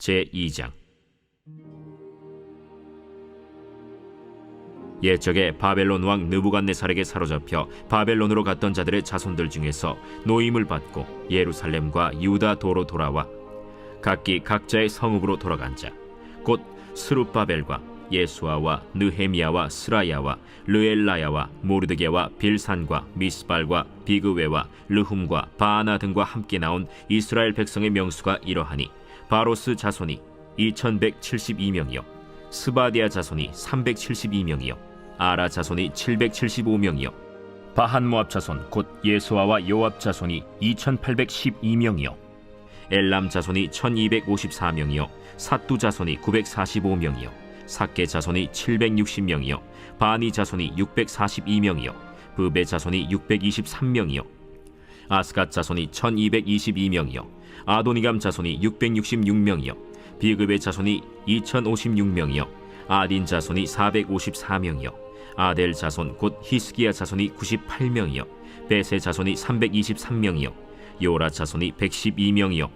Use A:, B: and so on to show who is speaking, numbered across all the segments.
A: 제2장. 옛적에 바벨론 왕 느부갓네살에게 사로잡혀 바벨론으로 갔던 자들의 자손들 중에서 노임을 받고 예루살렘과 유다 도로 돌아와 각기 각자의 성읍으로 돌아간 자 곧 스룹바벨과 예수아와 느헤미야와 스라야와 르엘라야와 모르드게와 빌산과 미스발과 비그웨와 르훔과 바아나 등과 함께 나온 이스라엘 백성의 명수가 이러하니 바로스 자손이 2172명이요. 스바디아 자손이 372명이요. 아라 자손이 775명이요. 바한 모압 자손 곧 예수아와 요압 자손이 2812명이요. 엘람 자손이 1254명이요. 사뚜 자손이 945명이요. 사케 자손이 760명이요. 바니 자손이 642명이요. 브베 자손이 623명이요. 아스갓 자손이 1222명이요 아도니감 자손이 666명이요. 비급의 자손이 2056명이요. 아딘 자손이 454명이요. 아델 자손 곧 히스기야 자손이 98명이요. 베세 자손이 323명이요. 요라 자손이 112명이요.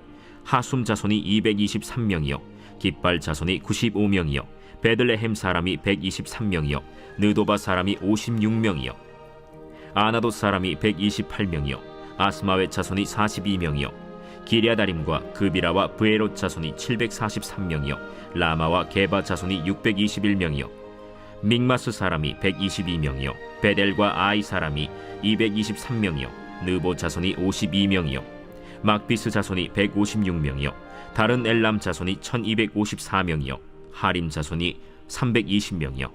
A: 하숨 자손이 223명이요. 깃발 자손이 95명이요. 베들레헴 사람이 123명이요. 느도바 사람이 56명이요. 아나도 사람이 128명이요. 아스마웨 자손이 42명이요 기리아다림과 그비라와 브에롯 자손이 743명이요 라마와 게바 자손이 621명이요 믹마스 사람이 122명이요 베델과 아이 사람이 223명이요 느보 자손이 52명이요 막비스 자손이 156명이요 다른 엘람 자손이 1254명이요 하림 자손이 320명이요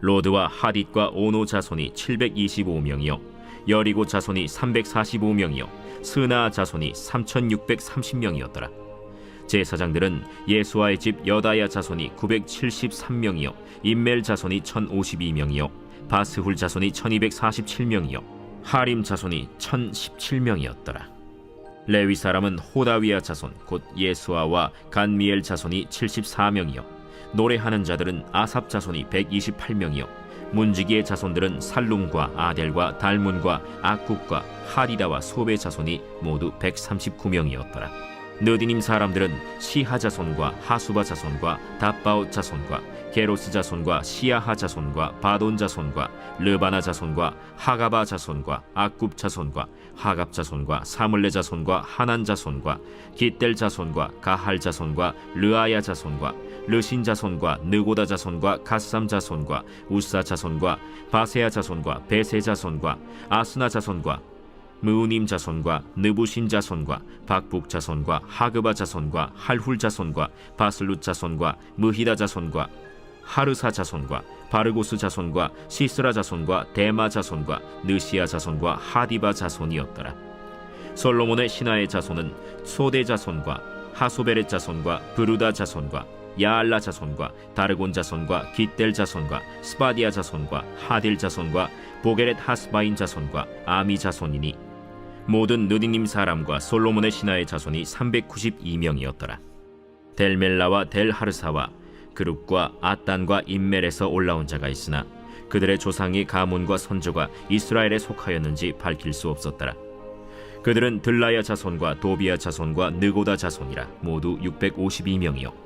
A: 로드와 하딧과 오노 자손이 725명이요 여리고 자손이 345명이요 스나 자손이 3630명이었더라. 제사장들은 예수와의 집 여다야 자손이 973명이요 임멜 자손이 1052명이요 바스훌 자손이 1247명이요 하림 자손이 1017명이었더라. 레위 사람은 호다위아 자손 곧 예수아와 간미엘 자손이 74명이요 노래하는 자들은 아삽 자손이 128명이요 문지기의 자손들은 살룸과 아델과 달문과 악국과 하리다와 소베 자손이 모두 139명이었더라. 느디님 사람들은 시하 자손과 하수바 자손과 다바옷 자손과 게로스 자손과 시야하 자손과 바돈 자손과 르바나 자손과 하가바 자손과 악굽 자손과 하갑 자손과 사물레 자손과 하난 자손과 기델 자손과 가할 자손과 르아야 자손과 르신 자손과 느고다 자손과 가삼 자손과 우사 자손과 바세야 자손과 베세 자손과 아스나 자손과 무우님 자손과 느부신 자손과 박북 자손과 하그바 자손과 할훌 자손과 바슬룻 자손과 무히다 자손과 하르사 자손과 바르고스 자손과 시스라 자손과 데마 자손과 느시아 자손과 하디바 자손이었더라. 솔로몬의 신하의 자손은 소대 자손과 하소베렛 자손과 브루다 자손과 야알라 자손과 다르곤 자손과 기델 자손과 스바디아 자손과 하딜 자손과 보게렛 하스바인 자손과 아미 자손이니 모든 느디님 사람과 솔로몬의 신하의 자손이 392명이었더라. 델멜라와 델하르사와 그룹과 아단과 임멜에서 올라온 자가 있으나 그들의 조상이 가문과 선조가 이스라엘에 속하였는지 밝힐 수 없었더라. 그들은 들라야 자손과 도비야 자손과 느고다 자손이라 모두 652명이요.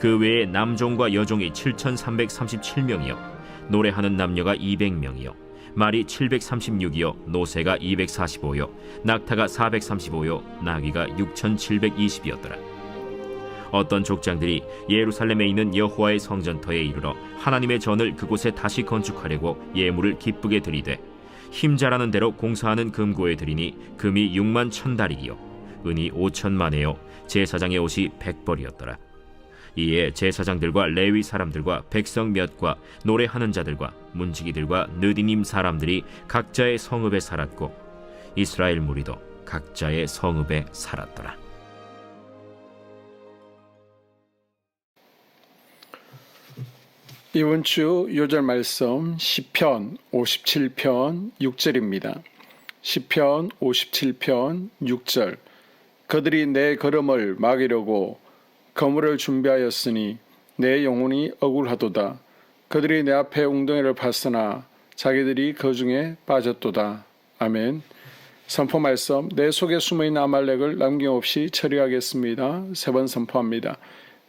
A: 그 외에 남종과 여종이 7,337명이요. 노래하는 남녀가 200명이요. 말이 736이요. 노새가 245요. 낙타가 435요. 나귀가 6720이었더라. 어떤 족장들이 예루살렘에 있는 여호와의 성전터에 이르러 하나님의 전을 그곳에 다시 건축하려고 예물을 기쁘게 드리되 힘자라는 대로 공사하는 금고에 드리니 금이 6만 천 달이요. 은이 5천만에요. 제사장의 옷이 백벌이었더라 이에 제사장들과 레위 사람들과 백성 몇과 노래하는 자들과 문지기들과 느디님 사람들이 각자의 성읍에 살았고 이스라엘 무리도 각자의 성읍에 살았더라.
B: 이번 주 요절 말씀 시편 57편 6절입니다. 시편 57편 6절 그들이 내 걸음을 막으려고 거물을 준비하였으니 내 영혼이 억울하도다. 그들이 내 앞에 웅덩이를 봤으나 자기들이 그 중에 빠졌도다. 아멘. 선포 말씀 내 속에 숨어 있는 아말렉을 남김없이 처리하겠습니다. 세 번 선포합니다.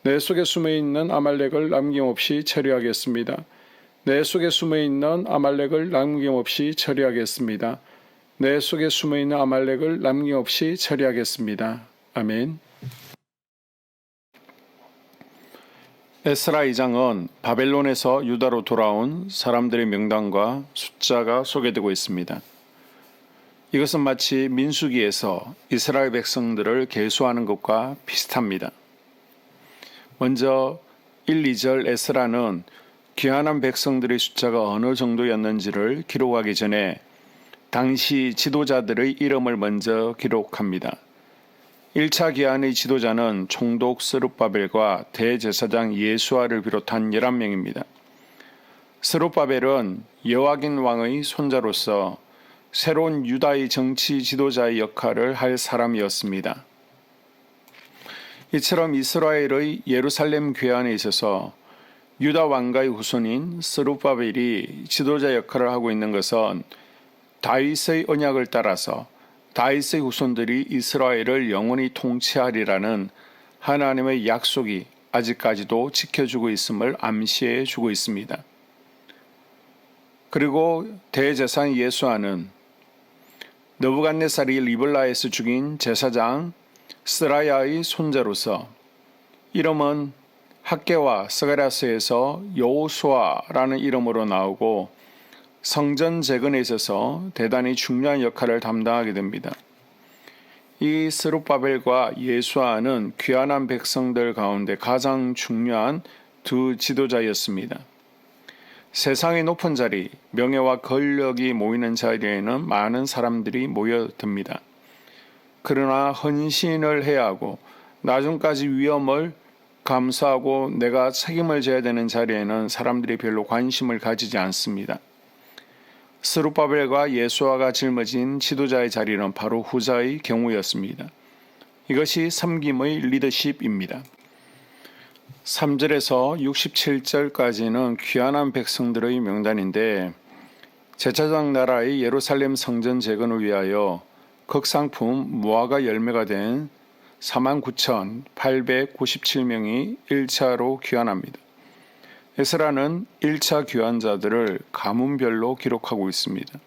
B: 내 속에 숨어 있는 아말렉을 남김없이 처리하겠습니다. 내 속에 숨어 있는 아말렉을 남김없이 처리하겠습니다. 내 속에 숨어 있는 아말렉을 남김없이 처리하겠습니다. 아멘. 에스라 2장은 바벨론에서 유다로 돌아온 사람들의 명단과 숫자가 소개되고 있습니다. 이것은 마치 민수기에서 이스라엘 백성들을 계수하는 것과 비슷합니다. 먼저 1, 2절 에스라는 귀환한 백성들의 숫자가 어느 정도였는지를 기록하기 전에 당시 지도자들의 이름을 먼저 기록합니다. 1차 기한의 지도자는 총독 스룹바벨과 대제사장 예수아를 비롯한 11명입니다. 스룹바벨은 여호와긴 왕의 손자로서 새로운 유다의 정치 지도자의 역할을 할 사람이었습니다. 이처럼 이스라엘의 예루살렘 괴한에 있어서 유다 왕가의 후손인 스룹바벨이 지도자 역할을 하고 있는 것은 다윗의 언약을 따라서 다윗의 후손들이 이스라엘을 영원히 통치하리라는 하나님의 약속이 아직까지도 지켜주고 있음을 암시해 주고 있습니다. 그리고 대제사장 예수아는 너부갓네살이 리블라에서 죽인 제사장 스라야의 손자로서 이름은 학계와 스가랴스에서 여호수아라는 이름으로 나오고 성전 재건에 있어서 대단히 중요한 역할을 담당하게 됩니다. 이 스룹바벨과 예수아는 귀환한 백성들 가운데 가장 중요한 두 지도자였습니다. 세상의 높은 자리, 명예와 권력이 모이는 자리에는 많은 사람들이 모여듭니다. 그러나 헌신을 해야 하고 나중까지 위험을 감수하고 내가 책임을 져야 되는 자리에는 사람들이 별로 관심을 가지지 않습니다. 스룹바벨과 예수아가 짊어진 지도자의 자리는 바로 후자의 경우였습니다. 이것이 섬김의 리더십입니다. 3절에서 67절까지는 귀환한 백성들의 명단인데 제사장 나라의 예루살렘 성전 재건을 위하여 극상품 무화과 열매가 된 49,897명이 1차로 귀환합니다. 에스라는 1차 귀환자들을 가문별로 기록하고 있습니다.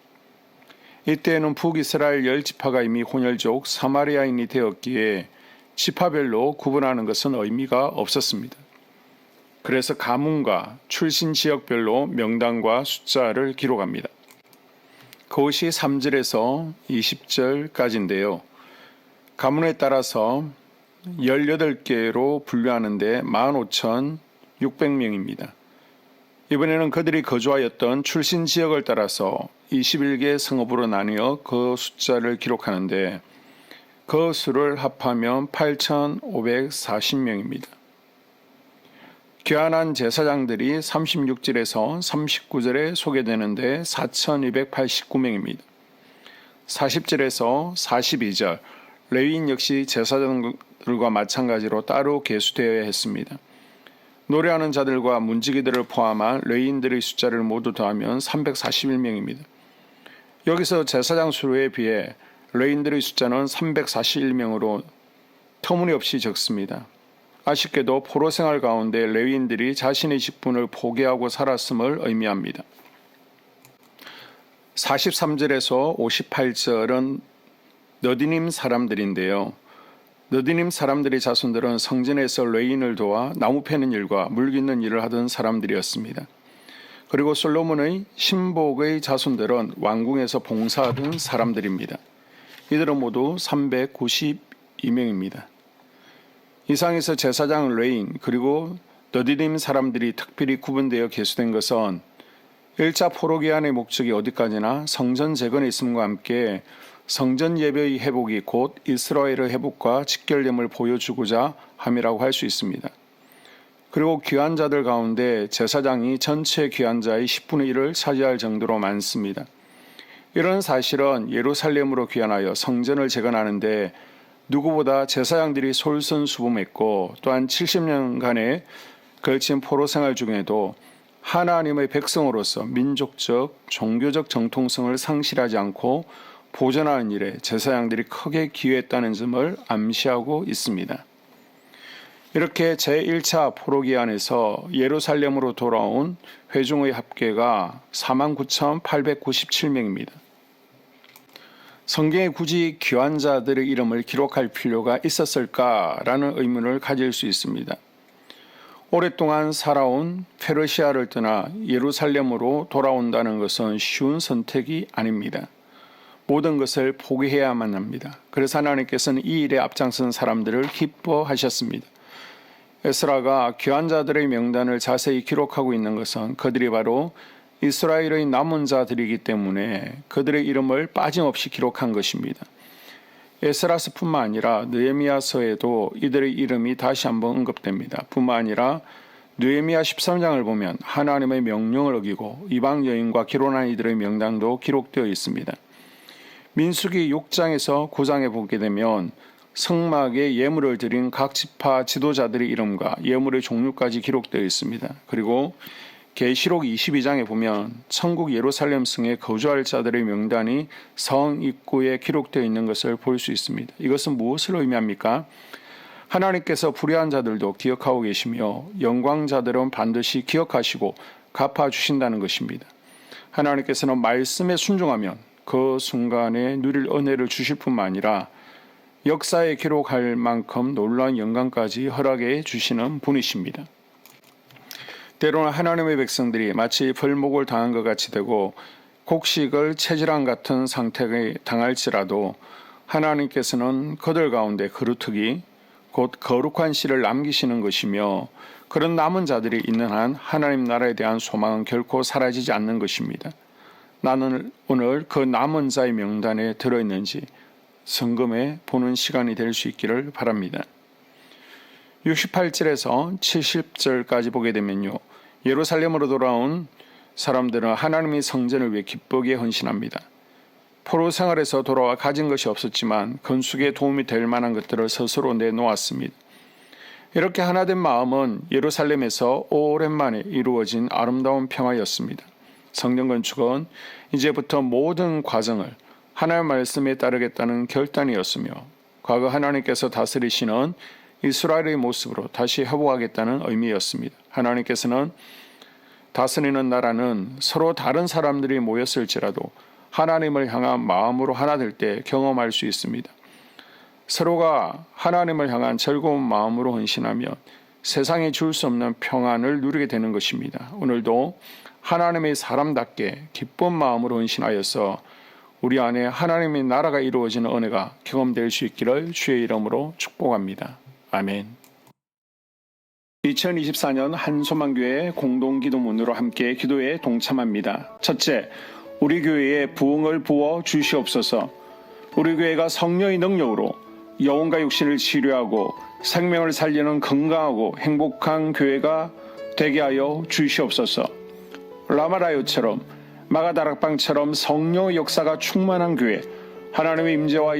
B: 이때에는 북이스라엘 열 지파가 이미 혼혈족 사마리아인이 되었기에 지파별로 구분하는 것은 의미가 없었습니다. 그래서 가문과 출신 지역별로 명단과 숫자를 기록합니다. 그것이 3절에서 20절까지인데요. 가문에 따라서 18개로 분류하는데 15,600명입니다. 이번에는 그들이 거주하였던 출신 지역을 따라서 21개 성읍으로 나뉘어 그 숫자를 기록하는데 그 수를 합하면 8,540명입니다. 귀환한 제사장들이 36절에서 39절에 소개되는데 4,289명입니다. 40절에서 42절 레위인 역시 제사장들과 마찬가지로 따로 계수되어야 했습니다. 노래하는 자들과 문지기들을 포함한 레위인들의 숫자를 모두 더하면 341명입니다. 여기서 제사장 수에 비해 레인들의 숫자는 341명으로 터무니없이 적습니다. 아쉽게도 포로 생활 가운데 레위인들이 자신의 직분을 포기하고 살았음을 의미합니다. 43절에서 58절은 너디님 사람들인데요. 너디님 사람들의 자손들은 성전에서 레인을 도와 나무 패는 일과 물 깃는 일을 하던 사람들이었습니다. 그리고 솔로몬의 신복의 자손들은 왕궁에서 봉사하던 사람들입니다. 이들은 모두 392명입니다. 이상에서 제사장 레인 그리고 너디림 사람들이 특별히 구분되어 개수된 것은 1차 포로기한의 목적이 어디까지나 성전 재건에 있음과 함께 성전 예배의 회복이 곧 이스라엘의 회복과 직결됨을 보여주고자 함이라고 할 수 있습니다. 그리고 귀환자들 가운데 제사장이 전체 귀환자의 10분의 1을 차지할 정도로 많습니다. 이런 사실은 예루살렘으로 귀환하여 성전을 재건하는데 누구보다 제사장들이 솔선수범했고 또한 70년간의 걸친 포로 생활 중에도 하나님의 백성으로서 민족적, 종교적 정통성을 상실하지 않고 보존하는 일에 제사장들이 크게 기여했다는 점을 암시하고 있습니다. 이렇게 제1차 포로기안에서 예루살렘으로 돌아온 회중의 합계가 49,897명입니다. 성경에 굳이 귀환자들의 이름을 기록할 필요가 있었을까라는 의문을 가질 수 있습니다. 오랫동안 살아온 페르시아를 떠나 예루살렘으로 돌아온다는 것은 쉬운 선택이 아닙니다. 모든 것을 포기해야만 합니다. 그래서 하나님께서는 이 일에 앞장선 사람들을 기뻐하셨습니다. 에스라가 귀환자들의 명단을 자세히 기록하고 있는 것은 그들이 바로 이스라엘의 남은 자들이기 때문에 그들의 이름을 빠짐없이 기록한 것입니다. 에스라스뿐만 아니라 느헤미야서에도 이들의 이름이 다시 한번 언급됩니다. 뿐만 아니라 느헤미야 13장을 보면 하나님의 명령을 어기고 이방 여인과 결혼한 이들의 명단도 기록되어 있습니다. 민수기 6장에서 9장에 보게 되면 성막에 예물을 드린 각 지파 지도자들의 이름과 예물의 종류까지 기록되어 있습니다. 그리고 계시록 22장에 보면 천국 예루살렘 성에 거주할 자들의 명단이 성 입구에 기록되어 있는 것을 볼 수 있습니다. 이것은 무엇을 의미합니까? 하나님께서 불의한 자들도 기억하고 계시며 영광자들은 반드시 기억하시고 갚아 주신다는 것입니다. 하나님께서는 말씀에 순종하면 그 순간에 누릴 은혜를 주실 뿐만 아니라 역사에 기록할 만큼 놀라운 영광까지 허락해 주시는 분이십니다. 때로는 하나님의 백성들이 마치 벌목을 당한 것 같이 되고 곡식을 체질한 같은 상태에 당할지라도 하나님께서는 그들 가운데 그루트기 곧 거룩한 씨를 남기시는 것이며 그런 남은 자들이 있는 한 하나님 나라에 대한 소망은 결코 사라지지 않는 것입니다. 나는 오늘 그 남은 자의 명단에 들어있는지 성금에 보는 시간이 될 수 있기를 바랍니다. 68절에서 70절까지 보게 되면요. 예루살렘으로 돌아온 사람들은 하나님의 성전을 위해 기쁘게 헌신합니다. 포로 생활에서 돌아와 가진 것이 없었지만 건축에 도움이 될 만한 것들을 스스로 내놓았습니다. 이렇게 하나된 마음은 예루살렘에서 오랜만에 이루어진 아름다운 평화였습니다. 성전 건축은 이제부터 모든 과정을 하나님 말씀에 따르겠다는 결단이었으며 과거 하나님께서 다스리시는 이스라엘의 모습으로 다시 회복하겠다는 의미였습니다. 하나님께서는 다스리는 나라는 서로 다른 사람들이 모였을지라도 하나님을 향한 마음으로 하나 될 때 경험할 수 있습니다. 서로가 하나님을 향한 즐거운 마음으로 헌신하면 세상에 줄수 없는 평안을 누리게 되는 것입니다. 오늘도 하나님의 사람답게 기쁜 마음으로 헌신하여서 우리 안에 하나님의 나라가 이루어지는 은혜가 경험될 수 있기를 주의 이름으로 축복합니다. 아멘. 2024년 한소망교회 공동기도문으로 함께 기도에 동참합니다. 첫째, 우리 교회에 부흥을 부어 주시옵소서. 우리 교회가 성령의 능력으로 영혼과 육신을 치료하고 생명을 살리는 건강하고 행복한 교회가 되게 하여 주시옵소서. 라마라요처럼 마가다락방처럼 성령의 역사가 충만한 교회, 하나님의 임재와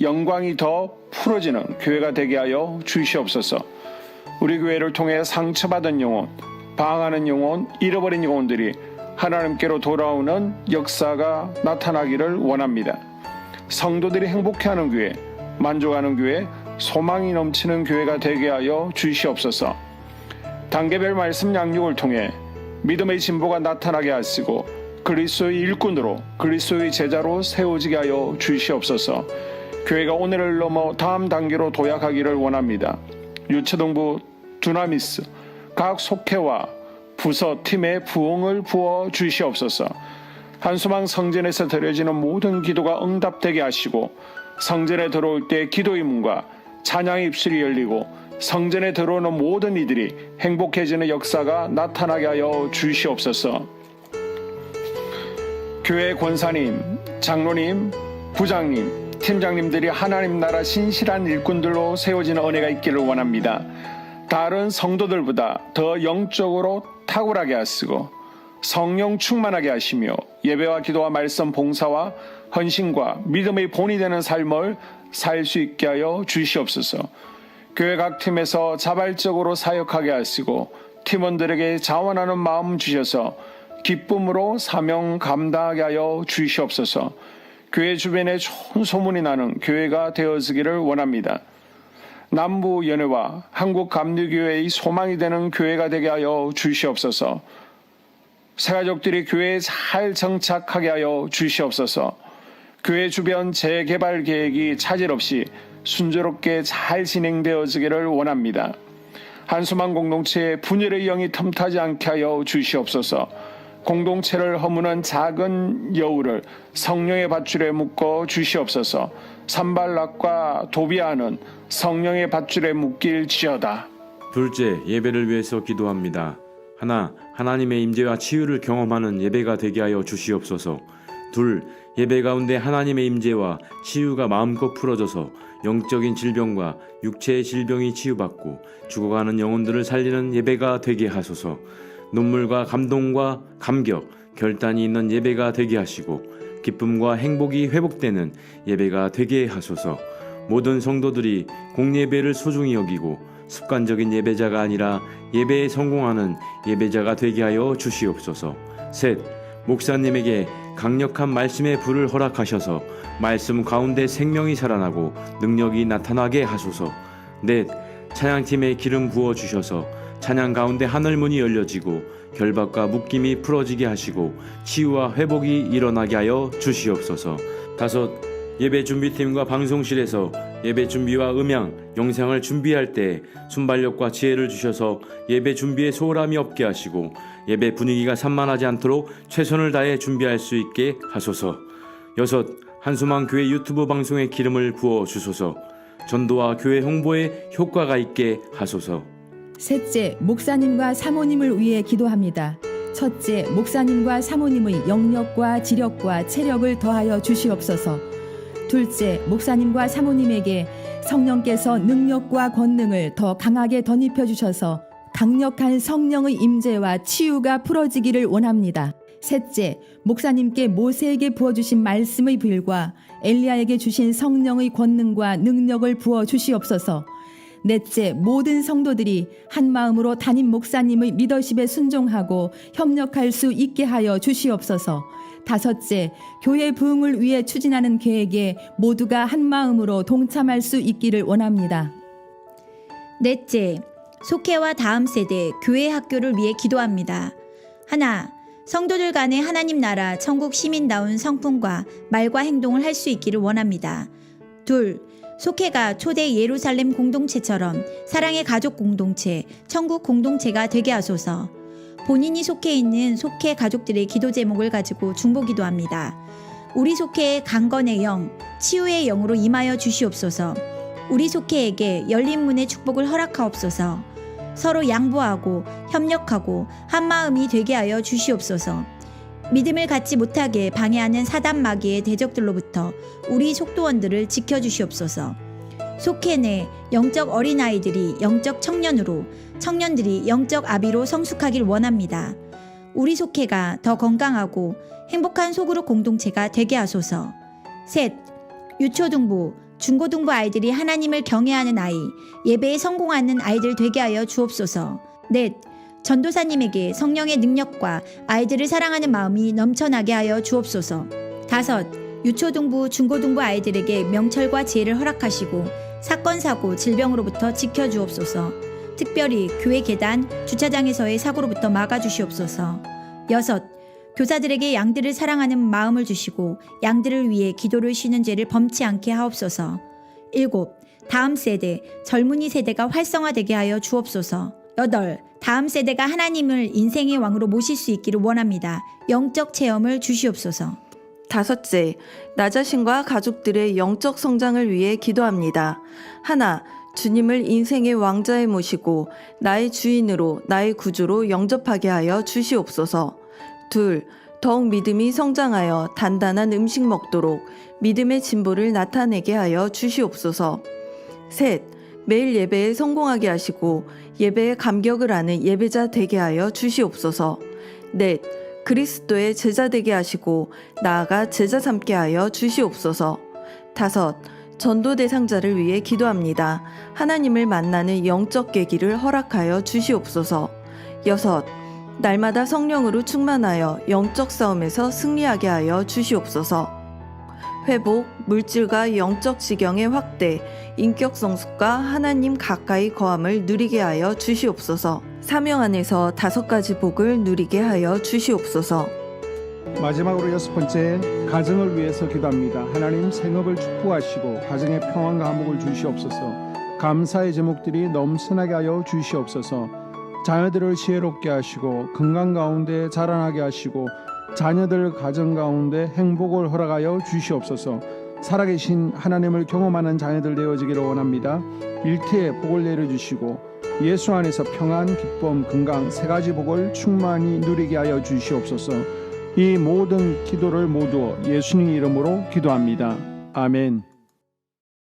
B: 영광이 더 풀어지는 교회가 되게 하여 주시옵소서. 우리 교회를 통해 상처받은 영혼, 방황하는 영혼, 잃어버린 영혼들이 하나님께로 돌아오는 역사가 나타나기를 원합니다. 성도들이 행복해하는 교회, 만족하는 교회, 소망이 넘치는 교회가 되게 하여 주시옵소서. 단계별 말씀 양육을 통해 믿음의 진보가 나타나게 하시고 그리스도의 일꾼으로 그리스도의 제자로 세워지게 하여 주시옵소서. 교회가 오늘을 넘어 다음 단계로 도약하기를 원합니다. 유초등부 두나미스 각 속회와 부서 팀의 부흥을 부어 주시옵소서. 한수망 성전에서 드려지는 모든 기도가 응답되게 하시고 성전에 들어올 때 기도의 문과 찬양의 입술이 열리고 성전에 들어오는 모든 이들이 행복해지는 역사가 나타나게 하여 주시옵소서. 교회 권사님, 장로님, 부장님, 팀장님들이 하나님 나라 신실한 일꾼들로 세워지는 은혜가 있기를 원합니다. 다른 성도들보다 더 영적으로 탁월하게 하시고 성령 충만하게 하시며 예배와 기도와 말씀 봉사와 헌신과 믿음의 본이 되는 삶을 살 수 있게 하여 주시옵소서. 교회 각 팀에서 자발적으로 사역하게 하시고 팀원들에게 자원하는 마음 주셔서 기쁨으로 사명 감당하게 하여 주시옵소서. 교회 주변에 좋은 소문이 나는 교회가 되어지기를 원합니다. 남부 연회와 한국 감리교회의 소망이 되는 교회가 되게 하여 주시옵소서. 새가족들이 교회에 잘 정착하게 하여 주시옵소서. 교회 주변 재개발 계획이 차질 없이 순조롭게 잘 진행되어지기를 원합니다. 한수만 공동체의 분열의 영이 틈타지 않게 하여 주시옵소서. 공동체를 허무는 작은 여우를 성령의 밧줄에 묶어 주시옵소서. 산발락과 도비아는 성령의 밧줄에 묶일 지어다.
C: 둘째, 예배를 위해서 기도합니다. 하나, 하나님의 임재와 치유를 경험하는 예배가 되게 하여 주시옵소서. 둘, 예배 가운데 하나님의 임재와 치유가 마음껏 풀어져서 영적인 질병과 육체의 질병이 치유받고 죽어가는 영혼들을 살리는 예배가 되게 하소서. 눈물과 감동과 감격, 결단이 있는 예배가 되게 하시고 기쁨과 행복이 회복되는 예배가 되게 하소서. 모든 성도들이 공예배를 소중히 여기고 습관적인 예배자가 아니라 예배에 성공하는 예배자가 되게 하여 주시옵소서. 셋, 목사님에게 강력한 말씀의 불을 허락하셔서 말씀 가운데 생명이 살아나고 능력이 나타나게 하소서. 넷, 찬양팀에 기름 부어 주셔서 찬양 가운데 하늘 문이 열려지고 결박과 묶임이 풀어지게 하시고 치유와 회복이 일어나게 하여 주시옵소서. 다섯, 예배 준비팀과 방송실에서 예배 준비와 음향, 영상을 준비할 때 순발력과 지혜를 주셔서 예배 준비에 소홀함이 없게 하시고 예배 분위기가 산만하지 않도록 최선을 다해 준비할 수 있게 하소서. 여섯, 한수만 교회 유튜브 방송에 기름을 부어 주소서. 전도와 교회 홍보에 효과가 있게 하소서.
D: 셋째, 목사님과 사모님을 위해 기도합니다. 첫째, 목사님과 사모님의 영력과 지력과 체력을 더하여 주시옵소서. 둘째, 목사님과 사모님에게 성령께서 능력과 권능을 더 강하게 덧입혀 주셔서 강력한 성령의 임재와 치유가 풀어지기를 원합니다. 셋째, 목사님께 모세에게 부어주신 말씀의 불과 엘리야에게 주신 성령의 권능과 능력을 부어 주시옵소서. 넷째, 모든 성도들이 한 마음으로 담임 목사님의 리더십에 순종하고 협력할 수 있게 하여 주시옵소서. 다섯째, 교회 부흥을 위해 추진하는 계획에 모두가 한 마음으로 동참할 수 있기를 원합니다.
E: 넷째, 속회와 다음 세대 교회 학교를 위해 기도합니다. 하나, 성도들 간의 하나님 나라 천국 시민다운 성품과 말과 행동을 할 수 있기를 원합니다. 둘, 속회가 초대 예루살렘 공동체처럼 사랑의 가족 공동체, 천국 공동체가 되게 하소서. 본인이 속해 있는 속회 가족들의 기도 제목을 가지고 중보 기도합니다. 우리 속회의 강건의 영, 치유의 영으로 임하여 주시옵소서. 우리 속회에게 열린 문의 축복을 허락하옵소서. 서로 양보하고 협력하고 한 마음이 되게 하여 주시옵소서. 믿음을 갖지 못하게 방해하는 사단 마귀의 대적들로부터 우리 속도원들을 지켜 주시옵소서. 속회 내 영적 어린아이들이 영적 청년으로 청년들이 영적 아비로 성숙하길 원합니다. 우리 속회가 더 건강하고 행복한 소그룹 공동체가 되게 하소서. 셋, 유초등부, 중고등부 아이들이 하나님을 경외하는 아이, 예배에 성공하는 아이들 되게 하여 주옵소서. 넷, 전도사님에게 성령의 능력과 아이들을 사랑하는 마음이 넘쳐나게 하여 주옵소서. 다섯, 유초등부, 중고등부 아이들에게 명철과 지혜를 허락하시고 사건, 사고, 질병으로부터 지켜주옵소서. 특별히 교회 계단, 주차장에서의 사고로부터 막아주시옵소서. 여섯, 교사들에게 양들을 사랑하는 마음을 주시고 양들을 위해 기도를 쉬는 죄를 범치 않게 하옵소서. 일곱, 다음 세대, 젊은이 세대가 활성화되게 하여 주옵소서. 여덟, 다음 세대가 하나님을 인생의 왕으로 모실 수 있기를 원합니다. 영적 체험을 주시옵소서.
F: 다섯째, 나 자신과 가족들의 영적 성장을 위해 기도합니다. 하나, 주님을 인생의 왕자에 모시고 나의 주인으로 나의 구주로 영접하게 하여 주시옵소서. 둘, 더욱 믿음이 성장하여 단단한 음식 먹도록 믿음의 진보를 나타내게 하여 주시옵소서. 셋, 매일 예배에 성공하게 하시고 예배의 감격을 아는 예배자 되게 하여 주시옵소서. 넷. 그리스도의 제자 되게 하시고 나아가 제자 삼게 하여 주시옵소서. 다섯. 전도 대상자를 위해 기도합니다. 하나님을 만나는 영적 계기를 허락하여 주시옵소서. 여섯. 날마다 성령으로 충만하여 영적 싸움에서 승리하게 하여 주시옵소서. 회복, 물질과 영적 지경의 확대, 인격 성숙과 하나님 가까이 거함을 누리게 하여 주시옵소서. 사명 안에서 다섯 가지 복을 누리게 하여 주시옵소서.
B: 마지막으로 여섯 번째 가정을 위해서 기도합니다. 하나님 생업을 축복하시고 가정에 평안과 화목을 주시옵소서. 감사의 제목들이 넘쳐나게 하여 주시옵소서. 자녀들을 지혜롭게 하시고 건강 가운데 자라나게 하시고 자녀들 가정 가운데 행복을 허락하여 주시옵소서. 살아계신 하나님을 경험하는 자녀들 되어지기를 원합니다. 일태에 복을 내려주시고 예수 안에서 평안, 기쁨, 건강 세 가지 복을 충만히 누리게 하여 주시옵소서. 이 모든 기도를 모두 예수님 이름으로 기도합니다. 아멘.